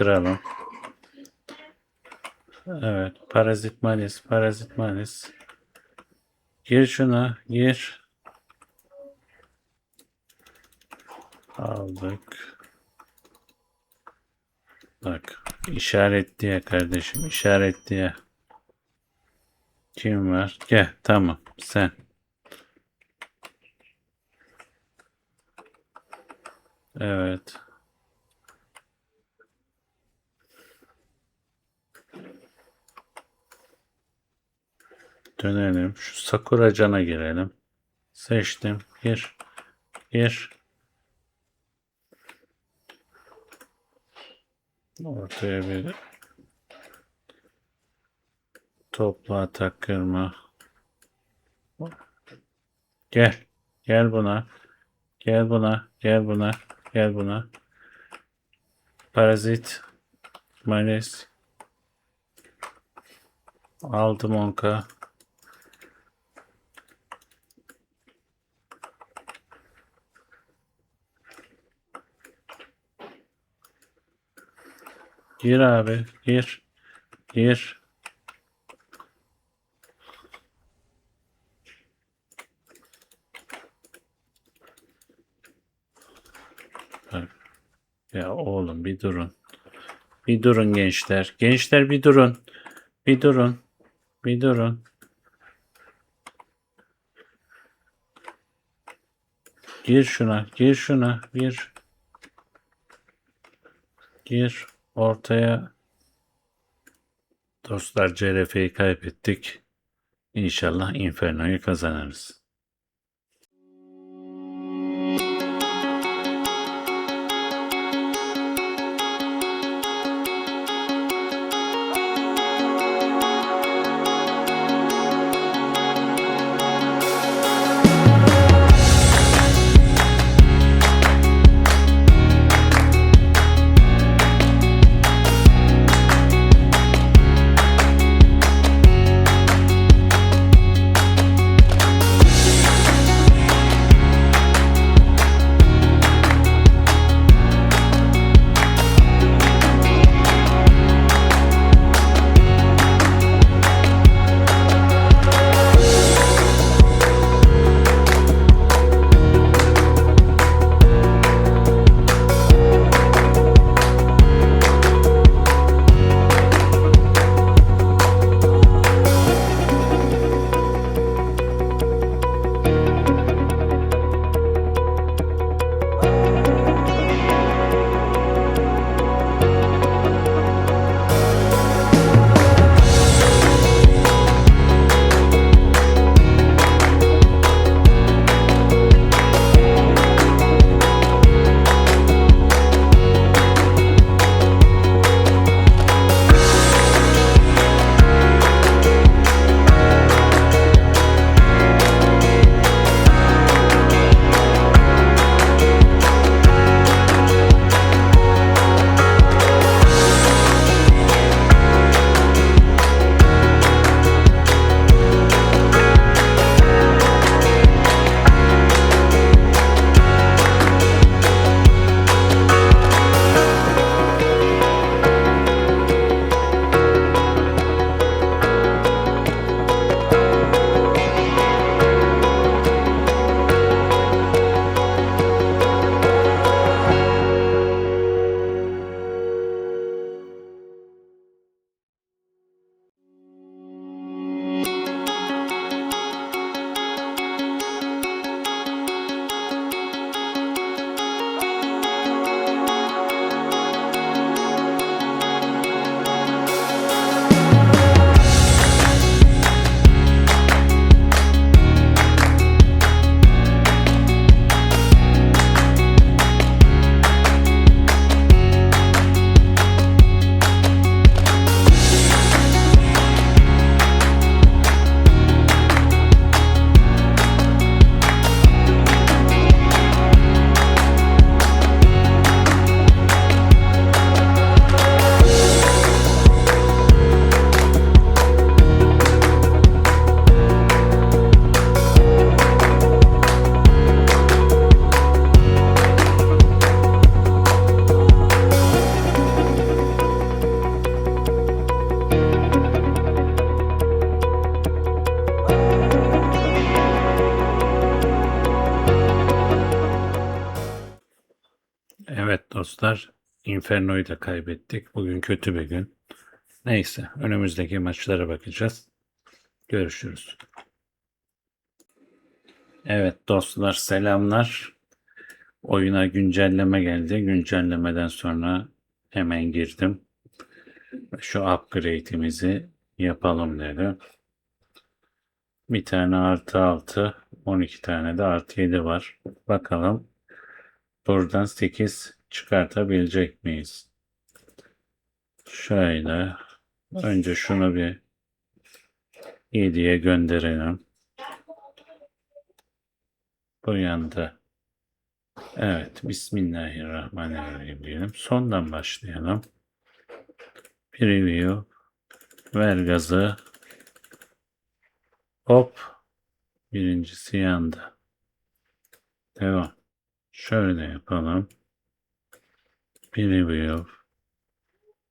Kıralım. Evet. Parazit malis. Parazit malis. Gir şuna. Gir. Aldık. Bak. işaret diye kardeşim. işaret diye. Kim var? Gel. Tamam. Sen. Evet. Dönelim. Şu Sakura Can'a girelim. Seçtim. Gir. Gir. Ortaya bir toplu atak kırma. Gel. Gel buna. Gel buna. Gel buna. Gel buna. Parazit. Malis. Aldım onka. Gir abi. Gir. Gir. Ya oğlum bir durun. Bir durun gençler. Gençler bir durun. Bir durun. Bir durun. Gir şuna. Gir şuna. Gir. Gir. Ortaya. Dostlar CRF'yi kaybettik. İnşallah Inferno'yu kazanırız. Evet dostlar, Inferno'yu da kaybettik. Bugün kötü bir gün. Neyse, önümüzdeki maçlara bakacağız. Görüşürüz. Evet dostlar, selamlar. Oyuna güncelleme geldi. Güncellemeden sonra hemen girdim. Şu upgrade'imizi yapalım dedim. Bir tane artı 6, 12 tane de artı 7 var. Bakalım buradan 8 çıkartabilecek miyiz? Şöyle önce şunu bir 7'ye gönderelim. Bu yanda. Evet, Bismillahirrahmanirrahim diyelim. Sondan başlayalım. Preview. Ver gazı. Hop. Birincisi yandı. Devam. Şöyle yapalım. Preview.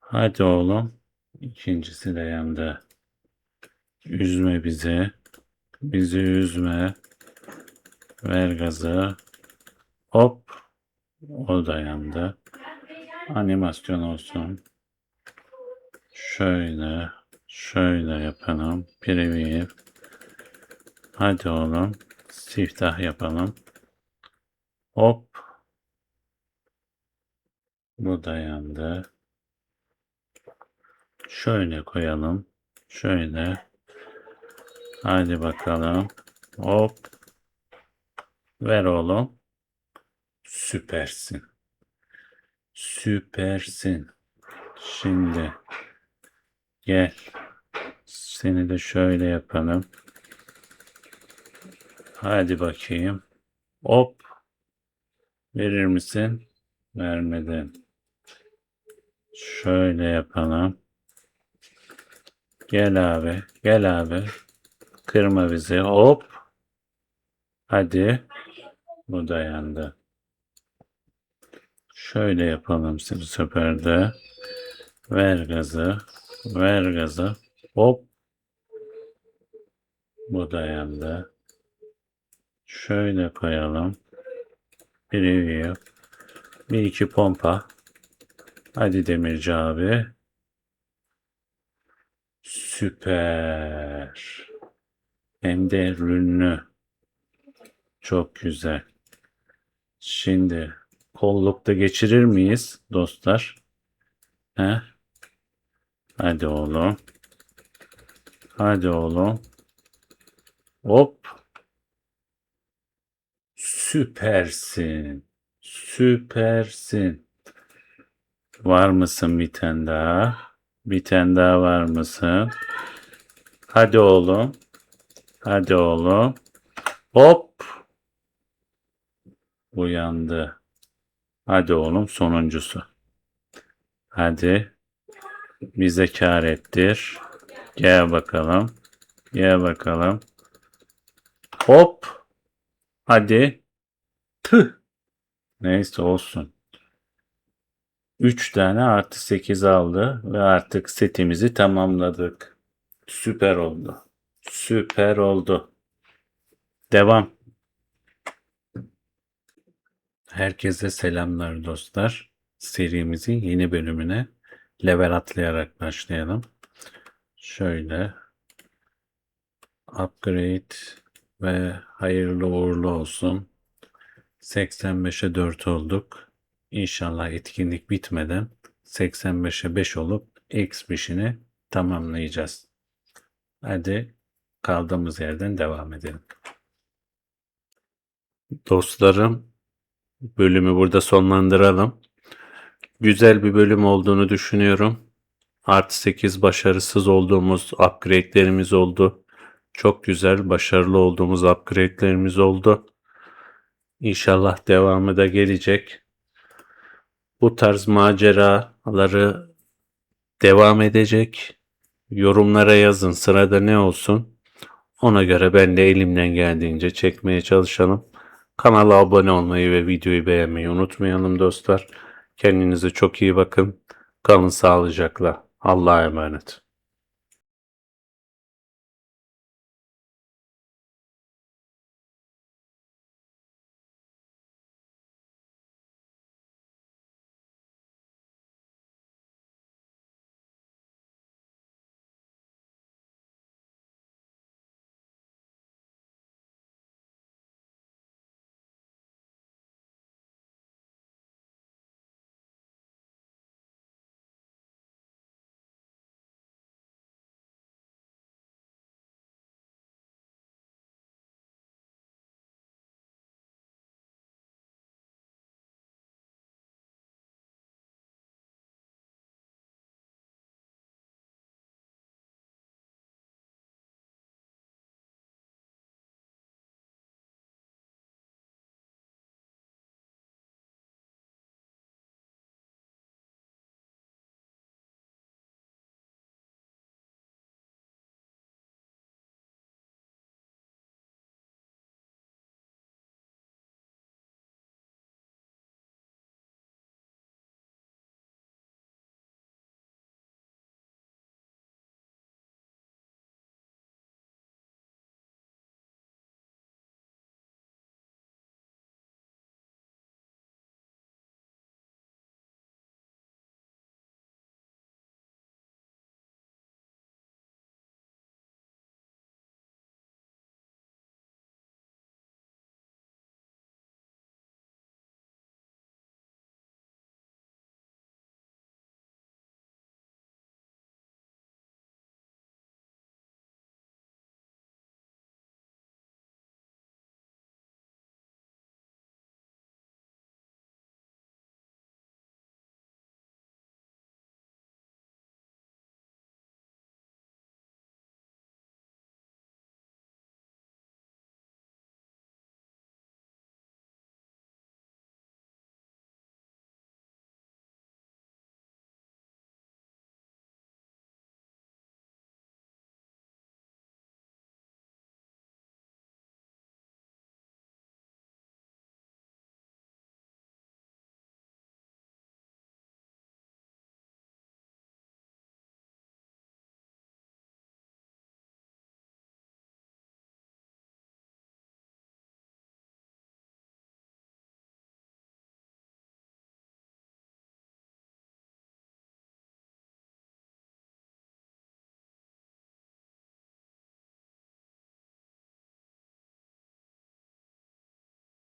Hadi oğlum. İkincisi de yandı. Üzme bizi. Bizi üzme. Ver gazı. Hop. O da yandı. Animasyon olsun. Şöyle. Şöyle yapalım. Preview. Hadi oğlum. Siftah yapalım. Hop. Bu da yandı. Şöyle koyalım. Şöyle. Hadi bakalım. Hop. Ver oğlum. Süpersin. Süpersin. Şimdi gel. Seni de şöyle yapalım. Hadi bakayım. Hop. Verir misin? Vermedin. Şöyle yapalım. Gel abi. Gel abi. Kırma bizi. Hop. Hadi. Bu da yandı. Şöyle yapalım bu sefer de. Ver gazı. Ver gazı. Hop. Bu da yandı. Şöyle koyalım. Preview. Bir iki pompa. Hadi Demirci abi. Süper. Hem de ürünlü. Çok güzel. Şimdi kollukta geçirir miyiz dostlar? He? Hadi oğlum. Hadi oğlum. Hop. Süpersin. Süpersin. Var mısın bir tane daha? Bir tane daha var mısın? Hadi oğlum. Hadi oğlum. Hop. Uyandı. Hadi oğlum sonuncusu. Hadi. Bize kar ettir. Gel bakalım. Gel bakalım. Hop. Hadi. Tüh. Neyse olsun. 3 tane artı 8 aldı ve artık setimizi tamamladık. Süper oldu. Süper oldu. Devam. Herkese selamlar dostlar. Serimizin yeni bölümüne level atlayarak başlayalım. Şöyle upgrade ve hayırlı uğurlu olsun. 85'e 4 olduk. İnşallah etkinlik bitmeden 85'e 5 olup X5'ini tamamlayacağız. Hadi kaldığımız yerden devam edelim. Dostlarım bölümü burada sonlandıralım. Güzel bir bölüm olduğunu düşünüyorum. Artı 8 başarısız olduğumuz upgrade'lerimiz oldu. Çok güzel, başarılı olduğumuz upgrade'lerimiz oldu. İnşallah devamı da gelecek. Bu tarz maceraları devam edecek. Yorumlara yazın sırada ne olsun. Ona göre ben de elimden geldiğince çekmeye çalışalım. Kanala abone olmayı ve videoyu beğenmeyi unutmayalım dostlar. Kendinize çok iyi bakın. Kalın sağlıcakla. Allah'a emanet.